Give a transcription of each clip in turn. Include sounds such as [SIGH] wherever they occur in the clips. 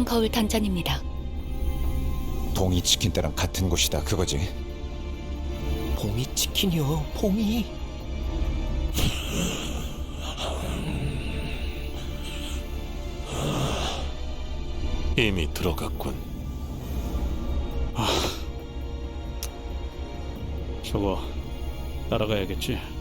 심상 거울 던전입니다. 동이 치킨 때랑 같은 곳이다 그거지 봉이 치킨이요, 봉이. 이미 들어갔군. 아, 저거 따라가야겠지.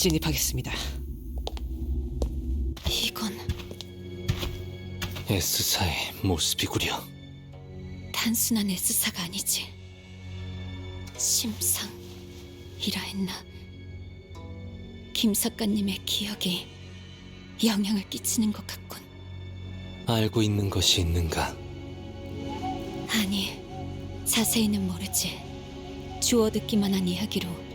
진입하겠습니다. 이건 S사의 모습이구려. 단순한 S사가 아니지. 심상이라 했나? 김 작가님의 기억이 영향을 끼치는 것 같군. 알고 있는 것이 있는가? 아니, 자세히는 모르지. 주워 듣기만 한 이야기로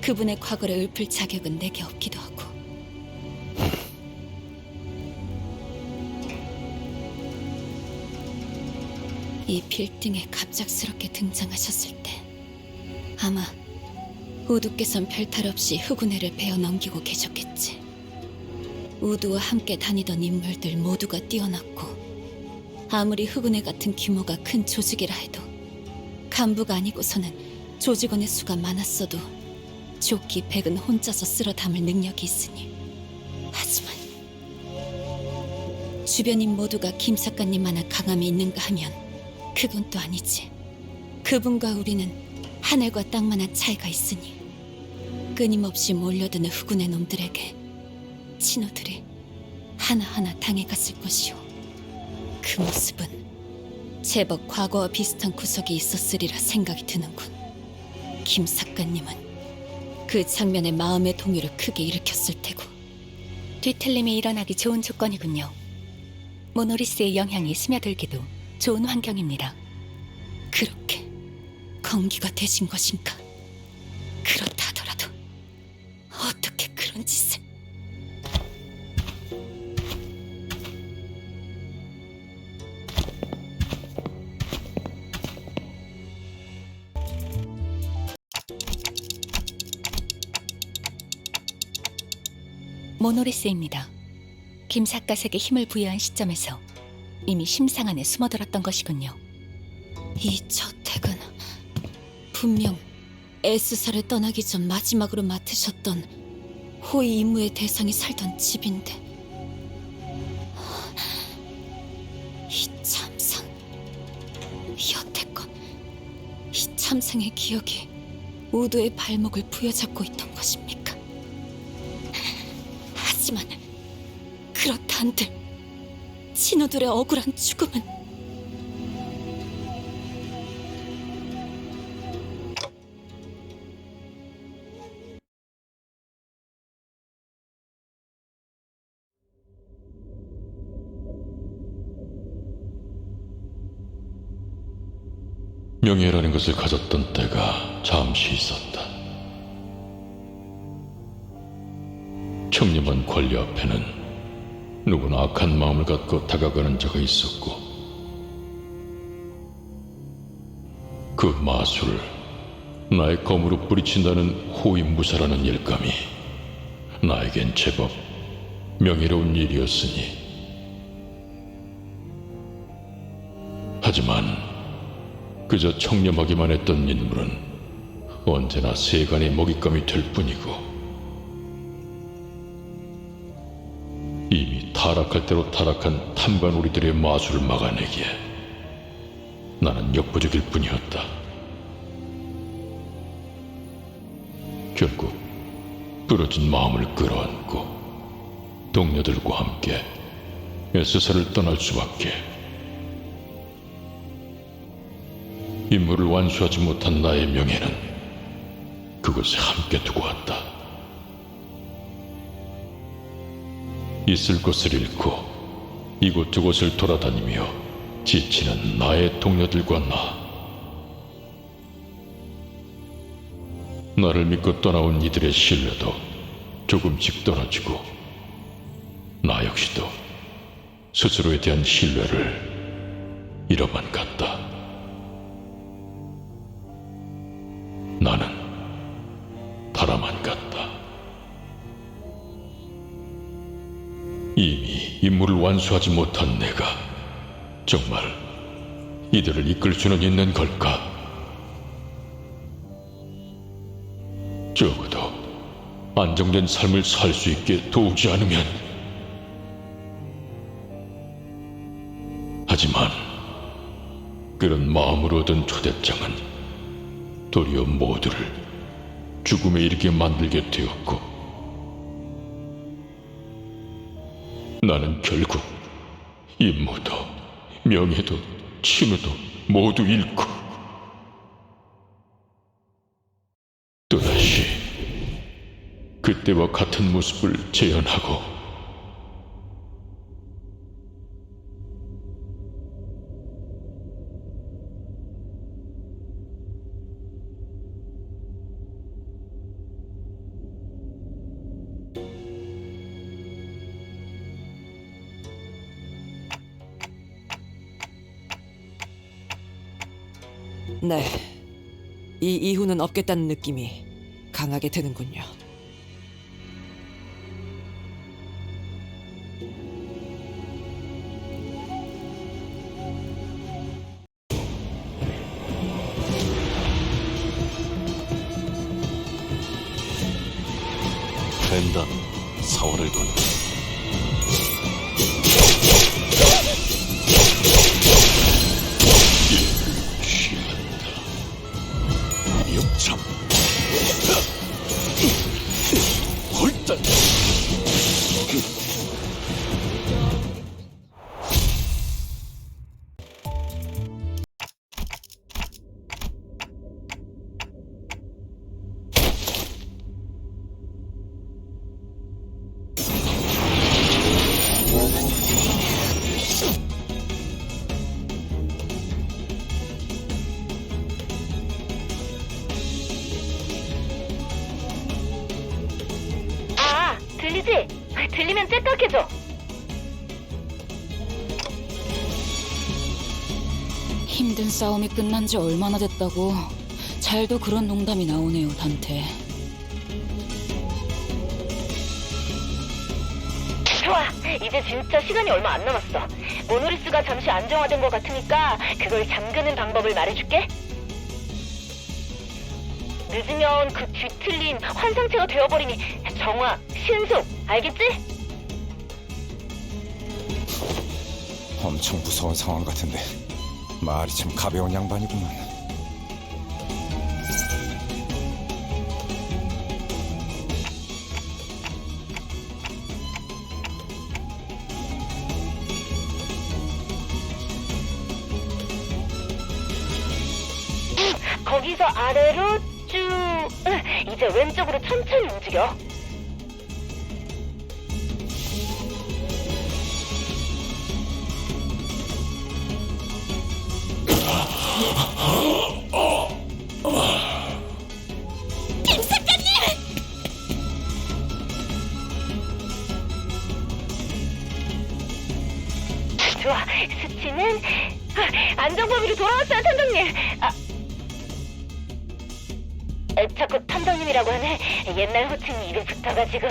그분의 과거를 읊을 자격은 내게 없기도 하고. 이 빌딩에 갑작스럽게 등장하셨을 때 아마 우두께선 별탈 없이 흑운회를 베어 넘기고 계셨겠지. 우두와 함께 다니던 인물들 모두가 뛰어났고 아무리 흑운회 같은 규모가 큰 조직이라 해도 간부가 아니고서는 조직원의 수가 많았어도 조끼 백은 혼자서 쓸어 담을 능력이 있으니. 하지만 주변인 모두가 김 작가님만한 강함이 있는가 하면 그건 또 아니지. 그분과 우리는 하늘과 땅만한 차이가 있으니 끊임없이 몰려드는 흑운의 놈들에게 친구들이 하나하나 당해갔을 것이오. 그 모습은 제법 과거와 비슷한 구석이 있었으리라 생각이 드는군. 김 작가님은 그 장면에 마음의 동요를 크게 일으켰을 테고. 뒤틀림이 일어나기 좋은 조건이군요. 모노리스의 영향이 스며들기도 좋은 환경입니다. 그렇게 건기가 되신 것인가? 모노리스입니다. 김 작가색에 힘을 부여한 시점에서 이미 심상 안에 숨어들었던 것이군요. 이 저택은 분명 S사를 떠나기 전 마지막으로 맡으셨던 호위 임무의 대상이 살던 집인데 이 참상 여태껏 이 참상의 기억이 우도의 발목을 부여잡고 있던 것입니까? 하지만 그렇다 한들 신우들의 억울한 죽음은 명예라는 것을 가졌던 때가 잠시 있었다. 청렴한 권리 앞에는 누구나 악한 마음을 갖고 다가가는 자가 있었고 그 마술을 나의 검으로 뿌리친다는 호위무사라는 일감이 나에겐 제법 명예로운 일이었으니 하지만 그저 청렴하기만 했던 인물은 언제나 세간의 먹잇감이 될 뿐이고 타락할 대로 타락한 탐관오리들의 마술을 막아내기에 나는 역부족일 뿐이었다. 결국 부러진 마음을 끌어안고 동료들과 함께 에스사를 떠날 수밖에 임무를 완수하지 못한 나의 명예는 그곳에 함께 두고 왔다. 있을 곳을 잃고 이곳저곳을 돌아다니며 지치는 나의 동료들과 나. 나를 믿고 떠나온 이들의 신뢰도 조금씩 떨어지고 나 역시도 스스로에 대한 신뢰를 잃어만 갔다. 나는 임무를 완수하지 못한 내가 정말 이들을 이끌 수는 있는 걸까? 적어도 안정된 삶을 살 수 있게 도우지 않으면 하지만 그런 마음으로 얻은 초대장은 도리어 모두를 죽음에 이르게 만들게 되었고 나는 결국 임무도 명예도 친우도 모두 잃고 또다시 그때와 같은 모습을 재현하고 네. 이 이후는 없겠다는 느낌이 강하게 드는군요. 들리지? 들리면 째떡해줘. 힘든 싸움이 끝난 지 얼마나 됐다고. 잘도 그런 농담이 나오네요, 단테. 좋아, 이제 진짜 시간이 얼마 안 남았어. 모노리스가 잠시 안정화된 것 같으니까 그걸 잠그는 방법을 말해줄게. 늦으면 그 뒤틀린 환상체가 되어버리니 정화, 신속, 알겠지? 엄청 무서운 상황 같은데 말이 참 가벼운 양반이구만. 거기서 아래로 쭉. 으, 이제 왼쪽으로 천천히 움직여. 좋아, 수치는 아, 안정 범위로 돌아왔어요, 탐정님. 아, 에, 자꾸 탐정님이라고 하네. 옛날 호칭이 입에 붙어가지고.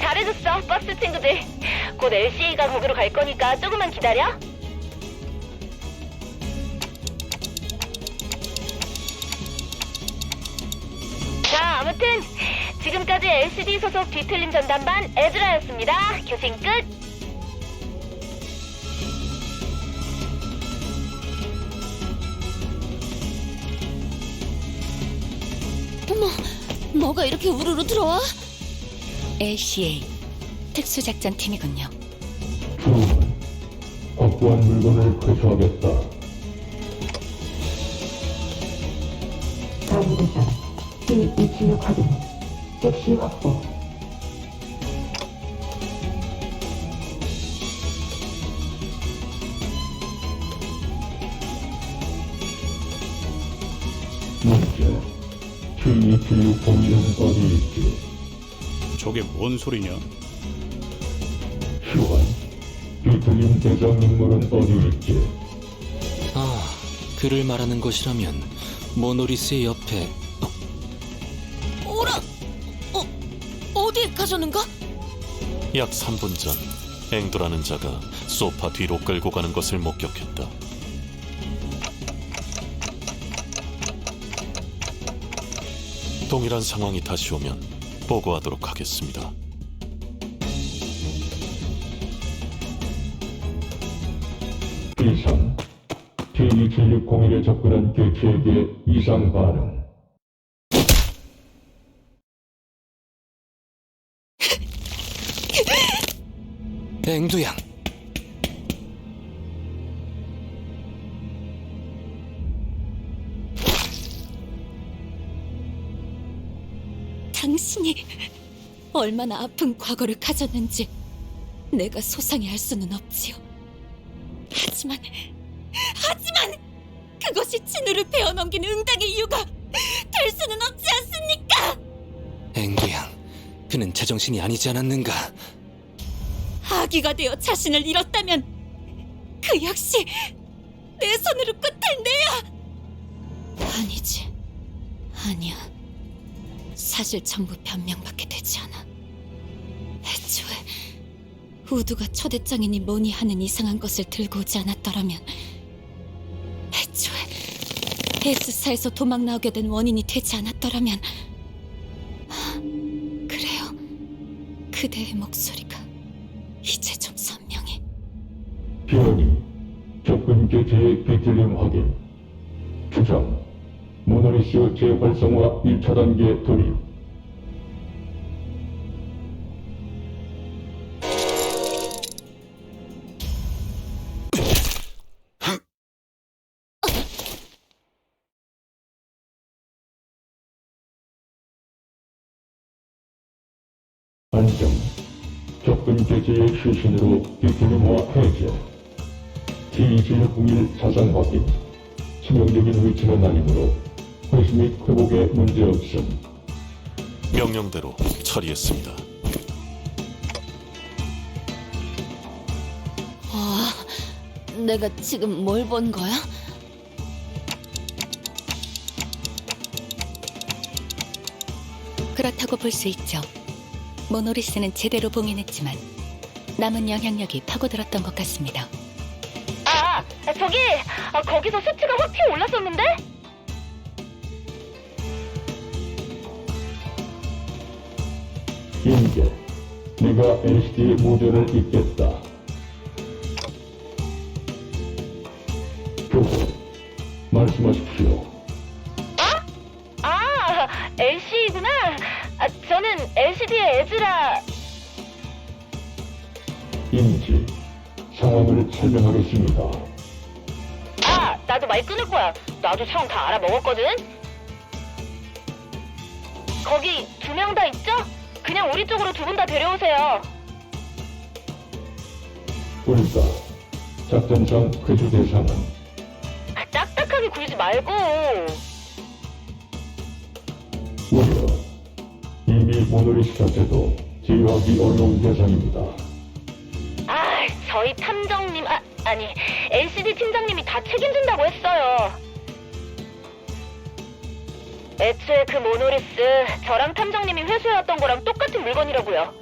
잘해줬어, 버스 친구들. 곧 LCA가 거기로 갈 거니까 조금만 기다려. 자, 아무튼 지금까지 LCD 소속 뒤틀림 전담반 에즈라였습니다. 교신 끝. 뭐가 이렇게 우르르 들어와? LCA 특수작전팀이군요. 확보한 물건을 회수하겠다. 사무대장 P276 확인 접시가 어. 어. 저게 뭔 소리냐? 시원 유틀린 대장 인물은 어디 있지 아, 그를 말하는 것이라면 모노리스의 옆에 가셨는가? 약 3분 전 앵도라는 자가 소파 뒤로 끌고 가는 것을 목격했다. 동일한 상황이 다시 오면 보고하도록 하겠습니다. 이상. T216 공일에 접근한 개체에게 이상 반응. 앵두양. 당신이 얼마나 아픈 과거를 가졌는지 내가 소상히 알 수는 없지요. 하지만, 하지만 그것이 진우를 베어넘긴 응당의 이유가 될 수는 없지 않습니까? 앵두양. 그는 제정신이 아니지 않았는가? 아기가 되어 자신을 잃었다면 그 역시 내 손으로 끝을 내야. 아니지. 아니야. 사실 전부 변명밖에 되지 않아. 애초에 우두가 초대장이니 뭐니 하는 이상한 것을 들고 오지 않았더라면 애초에 에스사에서 도망 나오게 된 원인이 되지 않았더라면 하, 그래요. 그대의 목소리가 이제 좀 선명해. 변이. 접근 개체의 비틀림 확인. 추정. 모노리스 재활성화 1차 단계 돌입. 개체의 실신으로 비틀림화 해제. T2101 사상 확인. 치명적인 위치는 아니므로 회수 및 회복에 문제없음. 명령대로 처리했습니다. 와, 내가 지금 뭘 본 거야? 그렇다고 볼 수 있죠. 모노리스는 제대로 봉인했지만 남은 영향력이 파고들었던 것 같습니다. 아, 저기 아, 거기서 수치가 확 튀어 올랐었는데? 인계. 네가 LCD의 모델을 잇겠다. 교부. 말씀하십시오. 인지. 상황을 설명하겠습니다. 아, 나도 말 끊을 거야. 나도 상황 다 알아먹었거든. 거기 두 명 다 있죠? 그냥 우리 쪽으로 두 분 다 데려오세요. 우리가 작전상 회수 대상은 아, 딱딱하게 굴지 말고. 우려. 이미 모노리스 자체도 제어하기 어려운 대상입니다. 아, 탐정님, 아, 아니, LCD 팀장님이 다 책임진다고 했어요. 애초에 그 모노리스, 저랑 탐정님이 회수해왔던 거랑 똑같은 물건이라고요.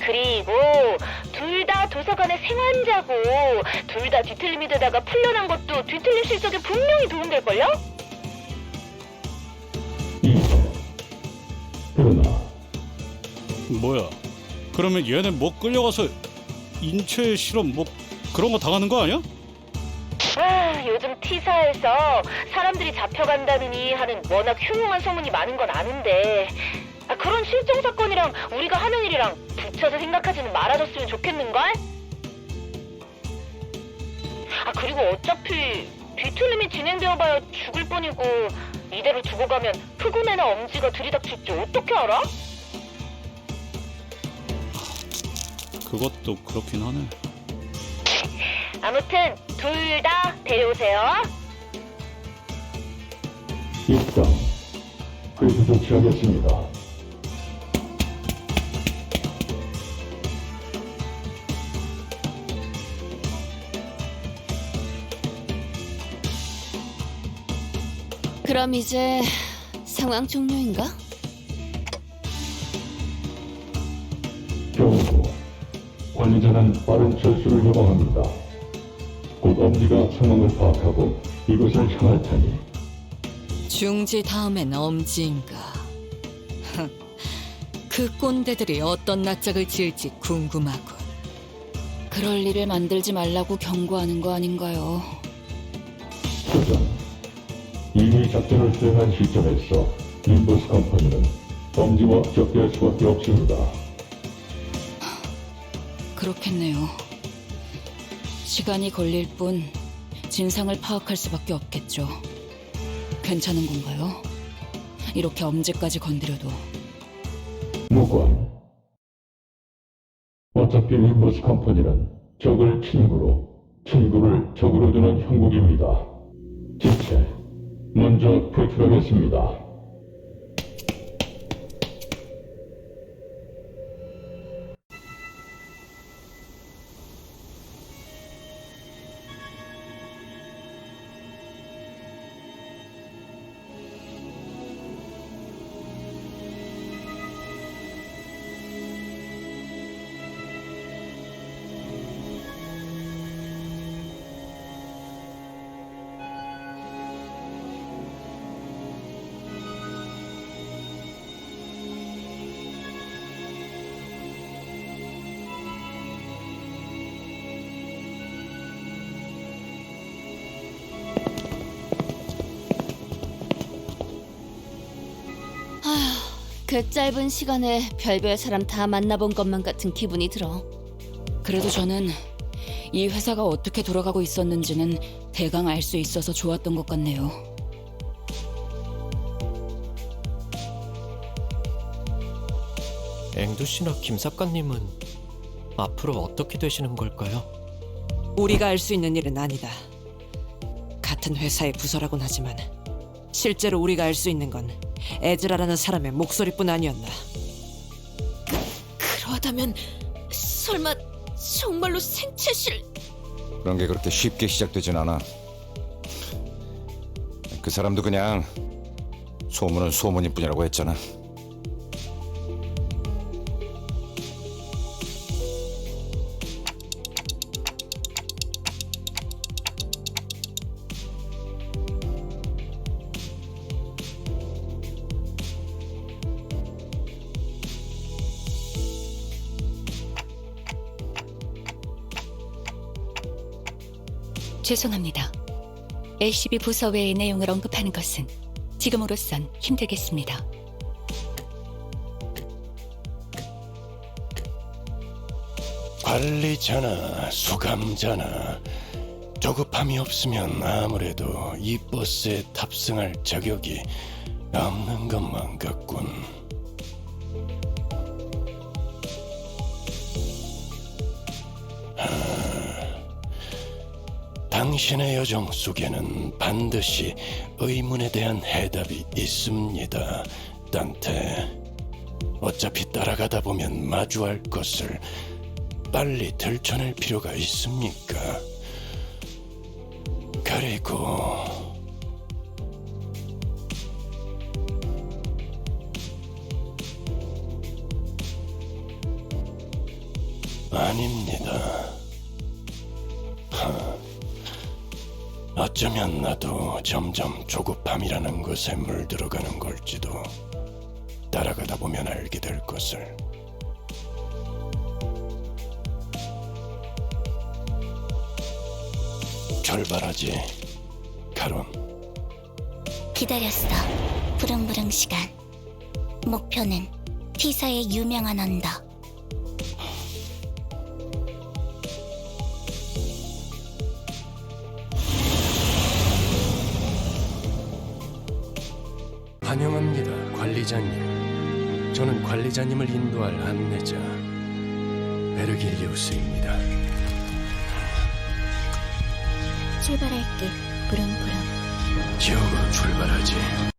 그리고 둘 다 도서관의 생환자고 둘 다 뒤틀림이 되다가 풀려난 것도 뒤틀림 실적에 분명히 도움될걸요? 이해. 그러나 뭐야? 그러면 얘네 뭐 끌려가서 인체 실험 뭐 그런 거 당하는 거 아니야? 아, 요즘 T사에서 사람들이 잡혀간다느니 하는 워낙 흉흉한 소문이 많은 건 아는데 아, 그런 실종 사건이랑 우리가 하는 일이랑 붙여서 생각하지는 말아줬으면 좋겠는걸? 아 그리고 어차피 뒤틀림이 진행되어봐야 죽을 뿐이고 이대로 두고 가면 흑운애나 엄지가 들이닥칠지 어떻게 알아? 그것도 그렇긴 하네. 아무튼 둘 다 데려오세요. 입장. 그래서 조치하겠습니다. 그럼 이제 상황 종료인가? 관리자는 빠른 철수를 요청합니다. 곧 엄지가 상황을 파악하고 이곳을 향할 테니 중지 다음엔 엄지인가. [LAUGHS] 그 꼰대들이 어떤 낯짝을 지을지 궁금하군. 그럴 일을 만들지 말라고 경고하는 거 아닌가요? 수전. 이미 작전을 수행한 시점에서 인버스 컴퍼니는 엄지와 접대할 수밖에 없습니다. 그렇겠네요. 시간이 걸릴 뿐 진상을 파악할 수밖에 없겠죠. 괜찮은 건가요? 이렇게 엄지까지 건드려도 무관. 어차피 인버스 컴퍼니는 적을 친구로, 친구를 적으로 두는 형국입니다. 지체. 먼저 표출하겠습니다. 그 짧은 시간에 별별 사람 다 만나본 것만 같은 기분이 들어. 그래도 저는 이 회사가 어떻게 돌아가고 있었는지는 대강 알 수 있어서 좋았던 것 같네요. 앵두 씨나 김 작가님은 앞으로 어떻게 되시는 걸까요? 우리가 알 수 있는 일은 아니다. 같은 회사의 부서라곤 하지만 실제로 우리가 알 수 있는 건 에즈라라는 사람의 목소리뿐 아니었나. 그러하다면 설마 정말로 생체실 그런 게 그렇게 쉽게 시작되진 않아. 그 사람도 그냥 소문은 소문일 뿐이라고 했잖아. 죄송합니다. LCB 부서 외의 내용을 언급하는 것은 지금으로선 힘들겠습니다. 관리자나 수감자나 조급함이 없으면 아무래도 이 버스에 탑승할 자격이 없는 것만 같군. 당신의 여정 속에는 반드시 의문에 대한 해답이 있습니다, 단테. 어차피 따라가다 보면 마주할 것을 빨리 들춰낼 필요가 있습니까? 그리고 아닙니다. 어쩌면 나도 점점 조급함이라는 것에 물들어가는 걸지도 따라가다 보면 알게 될 것을. 출발하지, 카론. 기다렸어. 부릉부릉 시간. 목표는 T사의 유명한 언덕. 관리자님. 저는 관리자님을 인도할 안내자 베르길리우스입니다. 출발할게. 부릉부릉. 지옥으로 출발하지.